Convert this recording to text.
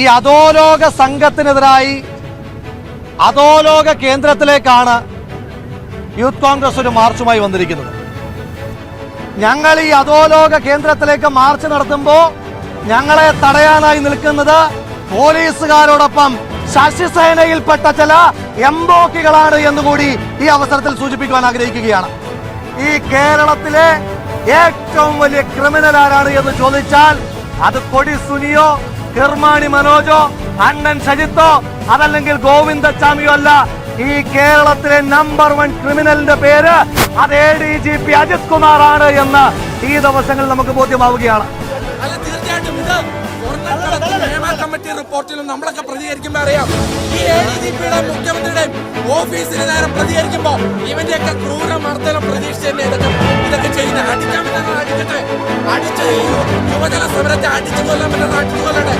ഈ അധോലോക സംഘത്തിനെതിരായി അധോലോക കേന്ദ്രത്തിലേക്കാണ് യൂത്ത് കോൺഗ്രസ് ഒരു മാർച്ചുമായി വന്നിരിക്കുന്നത്. ഞങ്ങൾ ഈ അധോലോക കേന്ദ്രത്തിലേക്ക് മാർച്ച് നടത്തുമ്പോൾ ഞങ്ങളെ തടയാനായി നിൽക്കുന്നത് പോലീസുകാരോടൊപ്പം ശശിസേനയിൽപ്പെട്ട ചില എംബോക്കികളാണ് എന്നുകൂടി ഈ അവസരത്തിൽ സൂചിപ്പിക്കുവാൻ ആഗ്രഹിക്കുകയാണ്. ഈ കേരളത്തിലെ ഏറ്റവും വലിയ ക്രിമിനൽ ആരാണ് എന്ന് ചോദിച്ചാൽ അത് കൊടി സുനിയോ കിർമാണി മനോജോ അണ്ണൻ സജിത്തോ അതല്ലെങ്കിൽ ഗോവിന്ദച്ചാമിയോ അല്ല. ഈ കേരളത്തിലെ നമ്പർ വൺ ക്രിമിനലിന്റെ പേര് അത് A D G P Ajith Kumar ആണ് എന്ന് ഈ ദിവസങ്ങളിൽ നമുക്ക് ബോധ്യമാവുകയാണ്. ഇത് കമ്മിറ്റി റിപ്പോർട്ടിലും നമ്മളൊക്കെ പ്രതികരിക്കുമ്പോ അറിയാം. ഈ എ ഡി ജി പിയുടെ മുഖ്യമന്ത്രിയുടെ ഓഫീസിന് നേരം പ്രതികരിക്കുമ്പോ ഇവന്റെയൊക്കെ ക്രൂര മർദ്ദനം പ്രതീക്ഷിച്ച് തന്നെ ഇതൊക്കെ ചെയ്യുന്ന? അടിക്കാൻ അടിക്കട്ടെ അടിച്ച് യുവജന സമരത്തെ അടിച്ചു കൊല്ലാൻ പറ്റുന്ന അടിച്ചു കൊല്ലട്ടെ